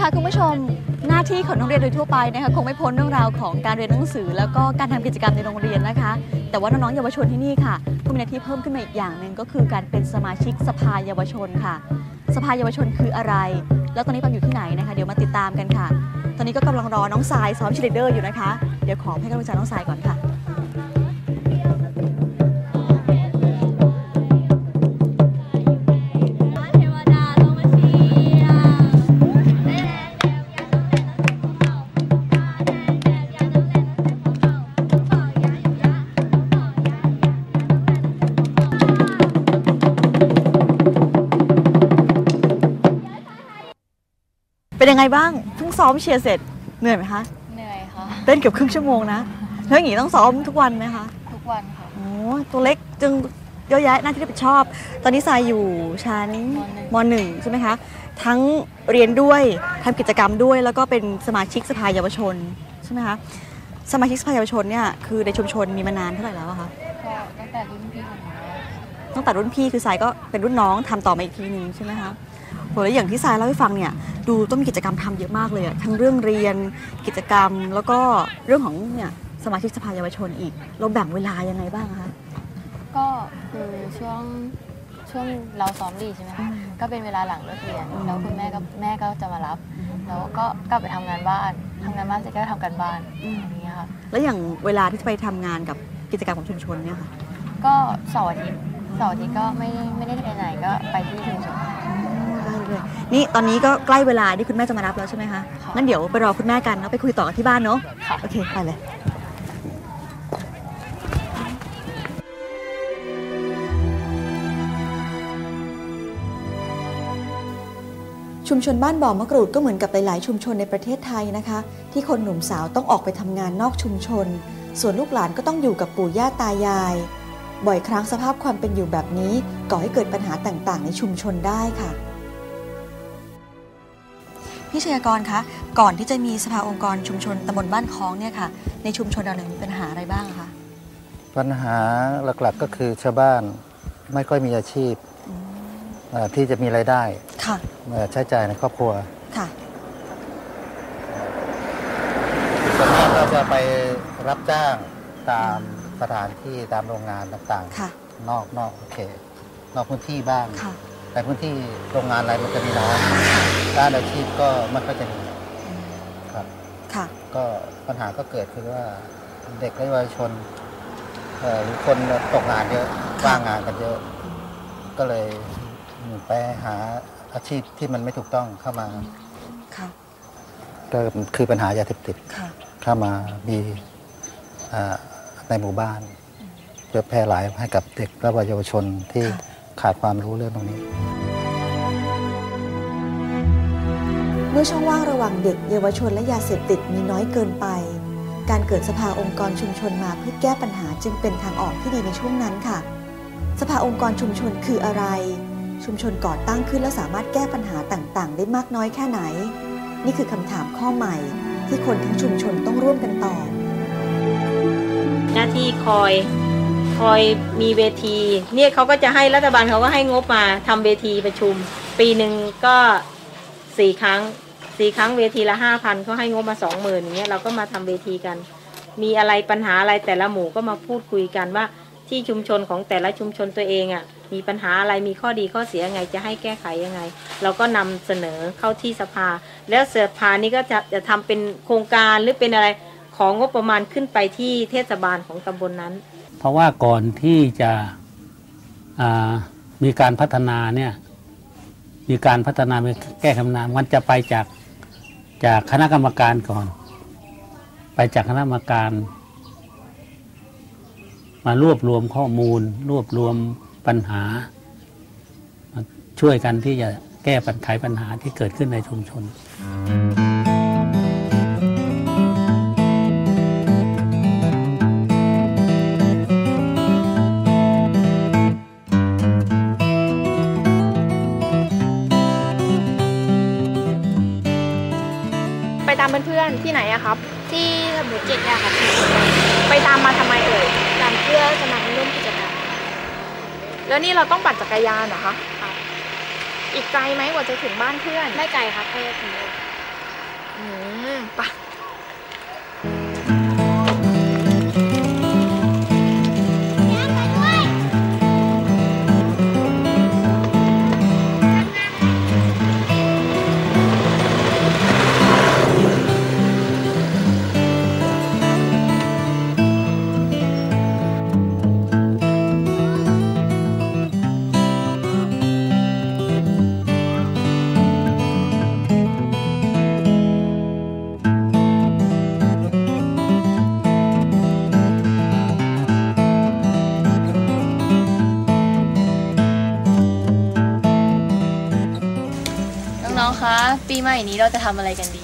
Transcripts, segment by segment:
ค่ะคุณผู้ชมหน้าที่ของโรงเรียนโดยทั่วไปนะคะคงไม่พ้นเรื่องราวของการเรียนหนังสือ แล้วก็การทำกิจกรรมในโรงเรียนนะคะ แต่ว่าน้องๆเยาวชนที่นี่ค่ะก็มีหน้าที่เพิ่มขึ้นมาอีกอย่างหนึ่งก็คือการเป็นสมาชิกสภาเยาวชนค่ะ สภาเยาวชนคืออะไร แล้วตอนนี้ปังอยู่ที่ไหนนะคะ เดี๋ยวมาติดตามกันค่ะ ตอนนี้ก็กำลังรอน้องทรายซ้อมชีลิเดอร์อยู่นะคะ เดี๋ยวขอให้กำลังใจน้องทรายก่อนค่ะ ยังไงบ้างเพิ่งซ้อมเชียร์เสร็จเหนื่อยไหมคะเหนื่อยค่ะเต้นเกือบครึ่งชั่วโมงนะแล้วอย่างนี้ต้องซ้อมทุกวันไหมคะทุกวันค่ะโอ้ตัวเล็กจึงเยอะแยะหน้าที่รับผิดชอบ ตอนนี้ทรายอยู่ชั้นมหนึ่งใช่ไหมคะ ทั้งเรียนด้วยทำกิจกรรมด้วย แล้วก็เป็นสมาชิกสภาเยาวชนใช่ไหมคะ สมาชิกสภาเยาวชนเนี่ยคือในชุมชนมีมานานเท่าไหร่แล้วอะคะก็ตั้งแต่รุ่นพี่ของหนูตั้งแต่รุ่นพี่คือทรายก็เป็นรุ่นน้องทำต่อมาอีกทีหนึ่งใช่ไหมคะ โหแล้วอย่างที่ทรายเล่าให้ฟังเนี่ยดูต้องมีกิจกรรมทำเยอะมากเลยอะทั้งเรื่องเรียนกิจกรรม แล้วก็เรื่องของเนี่ยสมาชิกสภาเยาวชนอีก เราแบ่งเวลายังไงบ้างคะก็คือช่วงช่วงเราซ้อมลีดใช่ไหมอืคะมก็เป็นเวลาหลังเลิกเรียนอืมแล้วคุณแม่ก็แม่ก็จะมารับ แล้วก็กลับไปทำงานบ้านทำงานบ้านเสร็จก็ทำการบ้านอย่างเงี้ยค่ะแล้วอย่างเวลาที่จะไปทำงานกับกิจกรรมของชุมชนเนี่ยค่ะก็เสาร์อาทิตย์เสาร์อาทิตย์ก็ไม่ได้ไม่ได้ไปไหนก็ไปที่ชุมชน ได้เลยนี่ตอนนี้ก็ใกล้เวลาที่คุณแม่จะมารับแล้วใช่ไหมคะค่ะงั้นเดี๋ยวไปรอคุณแม่กันแล้วไปคุยต่อกันที่บ้านเนาะค่ะโอเคไปเลยชุมชนบ้านบ่อมะกรูดก็เหมือนกับหลายๆชุมชนในประเทศไทยนะคะ ที่คนหนุ่มสาวต้องออกไปทำงานนอกชุมชน ส่วนลูกหลานก็ต้องอยู่กับปู่ย่าตายาย บ่อยครั้งสภาพความเป็นอยู่แบบนี้ก่อให้เกิดปัญหาต่างๆ ในชุมชนได้ค่ะ พี่ชยากรคะก่อนที่จะมีสภาองค์กรชุมชนตำบลบ้านคล้องเนี่ยค่ะในชุมชนเราเนี่ยมีปัญหาอะไรบ้างคะปัญหาหลักๆก็คือชาวบ้านไม่ค่อยมีอาชีพเอ่อที่จะมีรายได้ค่ะเอ่อใช้จ่ายในครอบครัวค่ะส่วนมากก็จะไปรับจ้างตามสถานที่ตามโรงงานต่างค่ะๆนอกนอกเขตนอกพื้นที่บ้างค่ะ แต่พื้นที่โรงงานอะไรมันจะมีน้อยด้านอาชีพก็ไม่ค่อยจะมีครับ ค่ะ ก็ปัญหาก็เกิดคือว่าเด็กและเยาวชนเอ่อหรือคนตกงานเยอะค่ะว่างงานกันเยอะ ก็เลยไปหาอาชีพที่มันไม่ถูกต้องเข้ามาค่ะก็คือปัญหายาเสพติดค่ะเข้ามามีอ่าในหมู่บ้านเพื่อแพร่หลายให้กับเด็กและเยาวชนที่ค่ะ ขาดความรู้เรื่องตรงนี้ เมื่อช่องว่างระหว่างเด็กเยาวชนและยาเสพติดมีน้อยเกินไป การเกิดสภาองค์กรชุมชนมาเพื่อแก้ปัญหาจึงเป็นทางออกที่ดีในช่วงนั้นค่ะ สภาองค์กรชุมชนคืออะไร ชุมชนก่อตั้งขึ้นแล้วสามารถแก้ปัญหาต่างๆ ได้มากน้อยแค่ไหน นี่คือคำถามข้อใหม่ ที่คนทั้งชุมชนต้องร่วมกันตอบหน้าที่คอย คอยมีเวที เนี่ยเขาก็จะให้รัฐบาลเขาก็ให้งบมาทำเวทีประชุม ปีหนึ่งก็สี่ครั้งสี่ครั้งเวทีละห้าพันเขาให้งบมาสองหมื่นอย่างเงี้ยเราก็มาทำเวทีกัน มีอะไรปัญหาอะไรแต่ละหมู่ก็มาพูดคุยกันว่าที่ชุมชนของแต่ละชุมชนตัวเองอะ่ะมีปัญหาอะไรมีข้อดีข้อเสียไงจะให้แก้ไขยังไง เราก็นำเสนอเข้าที่สภา แล้วสภานี้ก็จะจะทำเป็นโครงการหรือเป็นอะไรของงบประมาณขึ้นไปที่เทศบาลของตำบลนนั้น เพราะว่าก่อนที่จะมีการพัฒนาเนี่ยมีการพัฒนามีแก้คำนามมันจะไปจากจากคณะกรรมการก่อน ไปจากคณะกรรมการ มารวบรวมข้อมูล รวบรวมปัญหามาช่วยกันที่จะแก้ปัญไขปัญหาที่เกิดขึ้นในชุมชน ที่ไหนอะครับ ที่สมุทรเจ็ดอะค่ะไปตามมาทำไมเอ่ยตามเพื่อจะมาร่วมกิจกรรมแล้วนี่เราต้องปั่นจักรยานเหรอคะครับอีกไกลไหมกว่าจะถึงบ้านเพื่อน ไม่ไกลครับแค่ถึงอืมไปะ น้องๆ คะ ปีใหม่นี้เราจะทำอะไรกันดี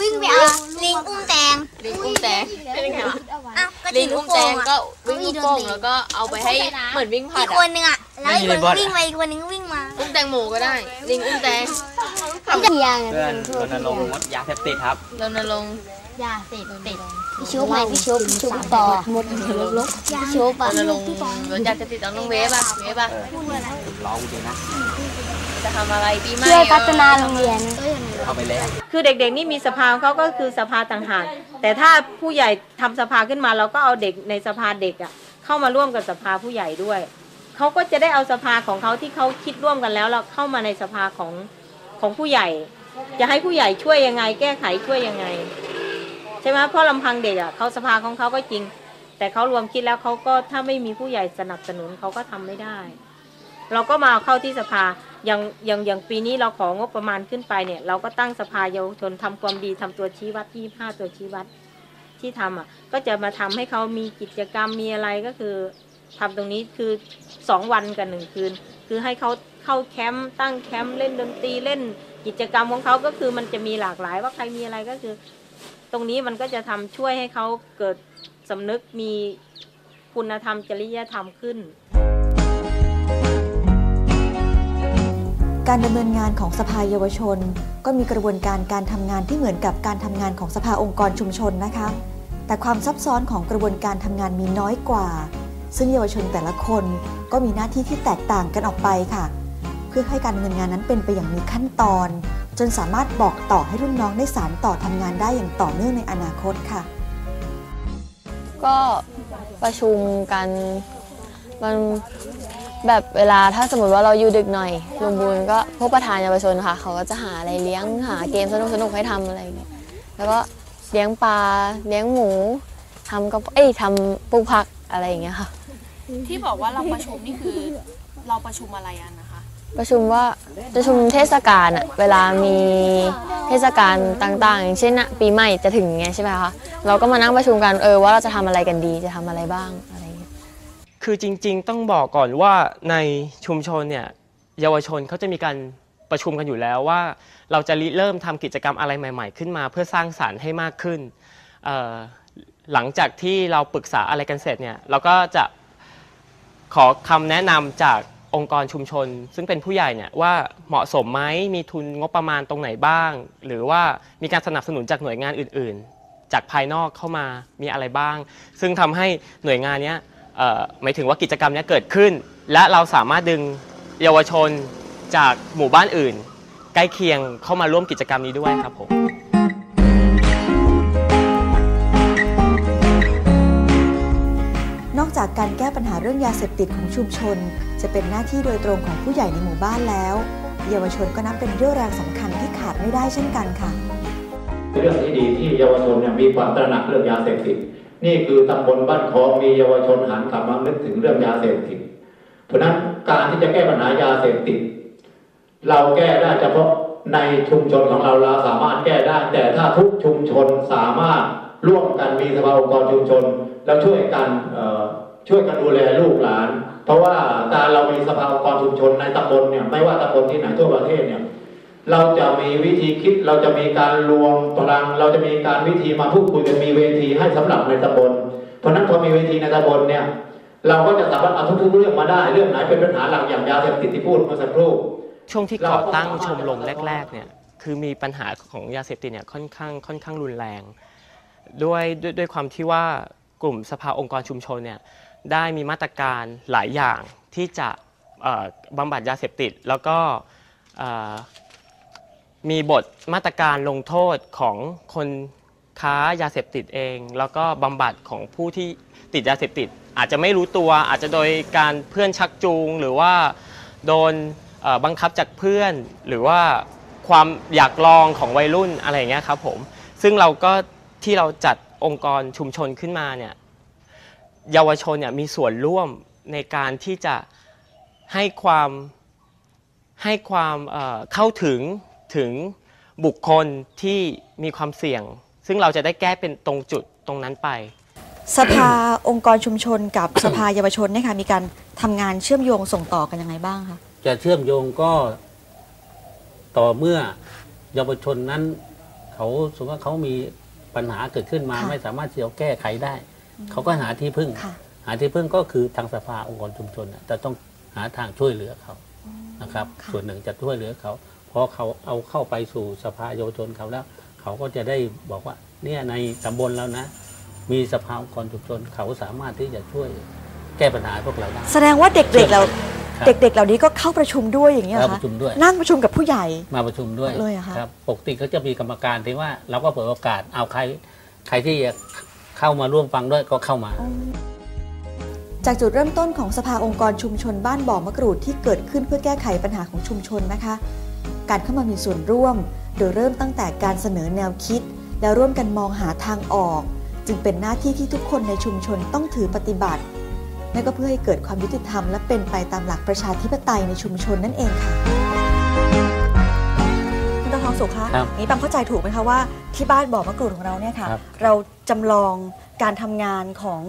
วิ่งไปเอาลิงอุ้มแตงลิงอุ้มแตงอ้าวก็ลิถืงอลูอุ้กมแตโป่งงก็อะวิ่งลูกโป่งแล้วก็เอาไปให้เหมือนวิ่งผลัอีดกคอะนหนึ่งอะแล้วอีกคนวิ่งไปอีกคนหนึงก็วิ่งมาอุ้มแตงโมก็ได้ ลิงอุ้มแตงเทียงเพื่อนรณรงค์งดยาเสพติดครับรณรงค์ ยาเสพติดพี่ชุบไหมพี่ชุบชุบต่อหมดลบพี่ชุบรอะณรงค์รถยาเสพติดต้องลงเวฟอะเวฟอะร้องจริงนะจะทำอะไรปีใหม่ช่วยพัฒนาโรงเรียนเข้าไปแล้วคือเด็กๆนี่มีสภาของเขาก็คือสภาต่างหากแต่ถ้าผู้ใหญ่ทำสภาขึ้นมาเราก็เอาเด็กในสภาเด็กอะเข้ามาร่วมกับสภาผู้ใหญ่ด้วยเขาก็จะได้เอาสภาของเขาที่เขาคิดร่วมกันแล้วเราเข้ามาในสภาของของผู้ใหญ่ จะให้ผู้ใหญ่ช่วยยังไง แก้ไขช่วยยังไงใช่ไหมเพราะลำพังเด็กอะเขาสภาของเขาก็จริง แต่เขารวมคิดแล้วเขาก็ถ้าไม่มีผู้ใหญ่สนับสนุนเขาก็ทำไม่ได้ เราก็มาเข้าที่สภาอย่างอย่างอย่างปีนี้เราของบประมาณขึ้นไปเนี่ย เราก็ตั้งสภาเยาวชนทำความดีทำตัวชี้วัดที่ห้าตัวชี้วัดที่ทำอะ ก็จะมาทำให้เขามีกิจกรรมมีอะไรก็คือทำตรงนี้คือสองวันกับหนึ่งคืน คือให้เขาเข้าแคมป์ตั้งแคมป์เล่นดนตรีเล่นกิจกรรมของเขาก็คือมันจะมีหลากหลายว่าใครมีอะไรก็คือ ตรงนี้มันก็จะทำช่วยให้เขาเกิดสำนึกมีคุณธรรมจริยธรรมขึ้น การดำเนินงานของสภาเยาวชน ก็มีกระบวนการการทำงานที่เหมือนกับการทำงานของสภาองค์กรชุมชนนะคะ แต่ความซับซ้อนของกระบวนการทำงานมีน้อยกว่า ซึ่งเยาวชนแต่ละคนก็มีหน้าที่ที่แตกต่างกันออกไปค่ะ เพื่อให้การดำเนินงานนั้นเป็นไปอย่างมีขั้นตอน จนสามารถบอกต่อให้รุ่นน้องได้สานต่อทำงานได้อย่างต่อเนื่องในอนาคตค่ะ ก็ประชุมกันมันแบบเวลาถ้าสมมติว่าเราอยู่ดึกหน่อยลุงบูนก็พวกประธานเยาวชนค่ะ เขาก็จะหาอะไรเลี้ยงหาเกมสนุกสนุกๆให้ทำอะไรอย่างเงี้ยแล้วก็เลี้ยงปลาเลี้ยงหมูทำก็เอ้ยทำปลูกผักอะไรอย่างเงี้ยค่ะ ที่บอกว่าเราประชุมนี่คือเราประชุมอะไรกันนะคะ ประชุมว่าประชุมเทศกาลอะเวลามีเทศกาลต่างๆ อย่างเช่นอะปีใหม่จะถึงไงใช่ไหมคะเราก็มานั่งประชุมกันเออว่าเราจะทำอะไรกันดีจะทำอะไรบ้างอะไรอย่างเงี้ยคือจริง ๆ ต้องบอกก่อนว่าในชุมชนเนี่ยเยาวชนเขาจะมีการประชุมกันอยู่แล้วว่า เราจะริเริ่มทำกิจกรรมอะไรใหม่ ๆ ขึ้นมาเพื่อสร้างสารรค์ให้มากขึ้นหลังจากที่เราปรึกษาอะไรกันเสร็จเนี่ยเราก็จะขอคำแนะนำจาก องค์กรชุมชน ซึ่งเป็นผู้ใหญ่เนี่ยว่าเหมาะสมไหมมีทุนงบประมาณตรงไหนบ้าง หรือว่ามีการสนับสนุนจากหน่วยงานอื่น ๆ จากภายนอกเข้ามามีอะไรบ้าง ซึ่งทำให้หน่วยงานเนี้ยเอ่อหมายถึงว่ากิจกรรมเนี้ยเกิดขึ้น และเราสามารถดึงเยาวชนจากหมู่บ้านอื่น ใกล้เคียงเข้ามาร่วมกิจกรรมนี้ด้วยครับผม จากการแก้ปัญหาเรื่องยาเสพติดของชุมชน จะเป็นหน้าที่โดยตรงของผู้ใหญ่ในหมู่บ้านแล้ว เยาวชนก็นับเป็นเรี่ยวแรงสำคัญที่ขาดไม่ได้เช่นกันค่ะ เรื่องที่ดีที่เยาวชนเนี่ยมีความตระหนักเรื่องยาเสพติด นี่คือตำบลบ้านคลองมีเยาวชนหันกลับมานึกถึงเรื่องยาเสพติด เพราะนั้นการที่จะแก้ปัญหายาเสพติด เราแก้ได้เฉพาะในชุมชนของเราเราสามารถแก้ได้ แต่ถ้าทุกชุมชนสามารถร่วมกันมีสภาองค์กรชุมชน แล้วช่วยกันเช่วยกันดูแลลูกหลาน เพราะว่าการเรามีสภาองค์กรชุมชนในตำบลเนี่ยไม่ว่าตำบลที่ไหนทั่วประเทศเนี่ยเราจะมีวิธีคิดเราจะมีการรวมพลัง เราจะมีการวิธีมาพูดคุยกันมีเวทีให้สำหรับในตำบล เพราะฉะนั้นพอมีเวทีในตำบลเนี่ยเราก็จะสามารถเอาทุกๆเรื่องมาได้เรื่องไหนเป็นปัญหาหลักอย่างยาเสพติดที่พูดเมื่อสักครู่ช่วงที่ก่อตั้งชมรมแรก ๆ เนี่ยคือมีปัญหาของยาเสพติดเนี่ยค่อนข้างค่อนข้างรุนแรง ด้วยด้วยด้วยความที่ว่ากลุ่มสภาองค์กรชุมชนเนี่ย ได้มีมาตรการหลายอย่างที่จะบำบัดยาเสพติด แล้วก็มีบทมาตรการลงโทษของคนค้ายาเสพติดเอง แล้วก็บำบัดของผู้ที่ติดยาเสพติด อาจจะไม่รู้ตัวอาจจะโดยการเพื่อนชักจูง หรือว่าโดนบังคับจากเพื่อน หรือว่าความอยากลองของวัยรุ่นอะไรอย่างเงี้ยครับผมซึ่งเราก็ที่เราจัดองค์กรชุมชนขึ้นมาเนี่ย เยาวชนเนี่ยมีส่วนร่วมในการที่จะให้ความให้ความเอ่อเข้าถึงถึงบุคคลที่มีความเสี่ยง ซึ่งเราจะได้แก้เป็นตรงจุดตรงนั้นไป สภาองค์กรชุมชนกับสภาเยาวชนเนี่ยค่ะมีการทำงานเชื่อมโยงส่งต่อกันยังไงบ้างคะจะเชื่อมโยงก็ต่อเมื่อเยาวชนนั้น เขาสมมติว่าเขามีปัญหาเกิดขึ้นมาค่ะไม่สามารถที่จะแก้ไขได้ เขาก็หาที่พึ่งค่ะหาที่พึ่งก็คือทางสภาองค์กรชุมชนน่ะจะต้องหาทางช่วยเหลือเขานะครับค่ะส่วนหนึ่งจะช่วยเหลือเขาเพราะเขาเอาเข้าไปสู่สภาเยาวชนเขาแล้ว เขาก็จะได้บอกว่าเนี่ยในตำบลแล้วนะ มีสภาองค์กรชุมชนเขาสามารถที่จะช่วยแก้ปัญหาพวกเราได้แสดงว่าเด็กๆเราครับเด็กๆ เหล่านี้ก็เข้าประชุมด้วยอย่างนี้ยเหรอเข้าปคะระชุมด้วยนั่งประชุมกับผู้ใหญ่ มาประชุมด้วยเลยเหรอคะครับปกติเขาจะมีกรรมการที่ว่าเราก็เปิดโอกาสเอาใคร ใครที่จะ เข้ามาร่วมฟังด้วยก็เข้ามา จากจุดเริ่มต้นของสภาองค์กรชุมชนบ้านบ่อมะกรูดที่เกิดขึ้นเพื่อแก้ไขปัญหาของชุมชนนะคะ การเข้ามามีส่วนร่วม โดยเริ่มตั้งแต่การเสนอแนวคิด และร่วมกันมองหาทางออก จึงเป็นหน้าที่ที่ทุกคนในชุมชนต้องถือปฏิบัตินั่นก็เพื่อให้เกิดความยุติธรรมและเป็นไปตามหลักประชาธิปไตยในชุมชนนั่นเองค่ะาทองสุขคะครับนี่ปังเข้าใจถูกไหมคะว่าที่บ้านบ่อมะกรูดของเราเนี่ยค่ะ ครับเราจำลองการทำงานของ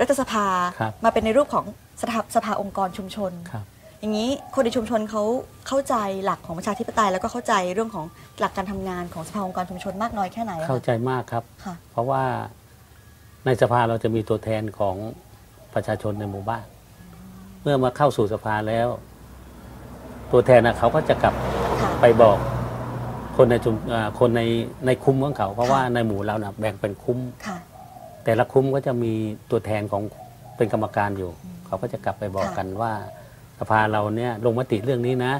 รัฐสภา ครับมาเป็นในรูปของสภาสภาองค์กรชุมชน ครับ อย่างนี้คนในชุมชนเขาเข้าใจหลักของประชาธิปไตย แล้วก็เข้าใจเรื่องของหลักการทำงานของสภาองค์กรชุมชนมากน้อยแค่ไหนอะเข้าคะใจมากครับ ค่ะ เพราะว่าในสภาเราจะมีตัวแทนของประชาชนในหมู่บ้าน เมื่อมาเข้าสู่สภาแล้ว ตัวแทนนะเขาก็จะกลับค่ะ ไปบอก คนในชุมอ่าคนในในคุ้มของเขา เพราะค่ะว่าในหมู่เรานะแบ่งเป็นคุ้ม ค่ะ แต่ละคุ้มก็จะมีตัวแทนของเป็นกรรมการอยู่ เขาก็จะกลับไปบอกค่ะกันว่าสภาเราเนี่ยลงมติเรื่องนี้นะ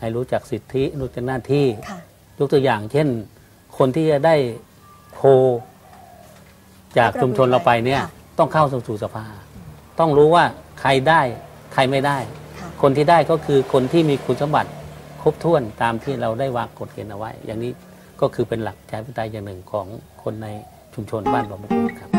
ให้รู้จักสิทธิรู้จักหน้าที่ ค่ะ ยกตัวอย่างเช่น คนที่จะได้โคจากชุมชนเราไปเนี่ย ค่ะต้องเข้าสู่สภา ต้องรู้ว่าใครได้ใครไม่ได้ ค่ะ คนที่ได้ก็คือคนที่มีคุณสมบัติคร บถ้วนตามที่เราได้วางกฎเกณฑ์เอาไว้ อย่างนี้ก็คือเป็นหลักใชาธิปไตยอย่างหนึ่งของคนในชุมชนบ้านบ่อมะกรูดครับ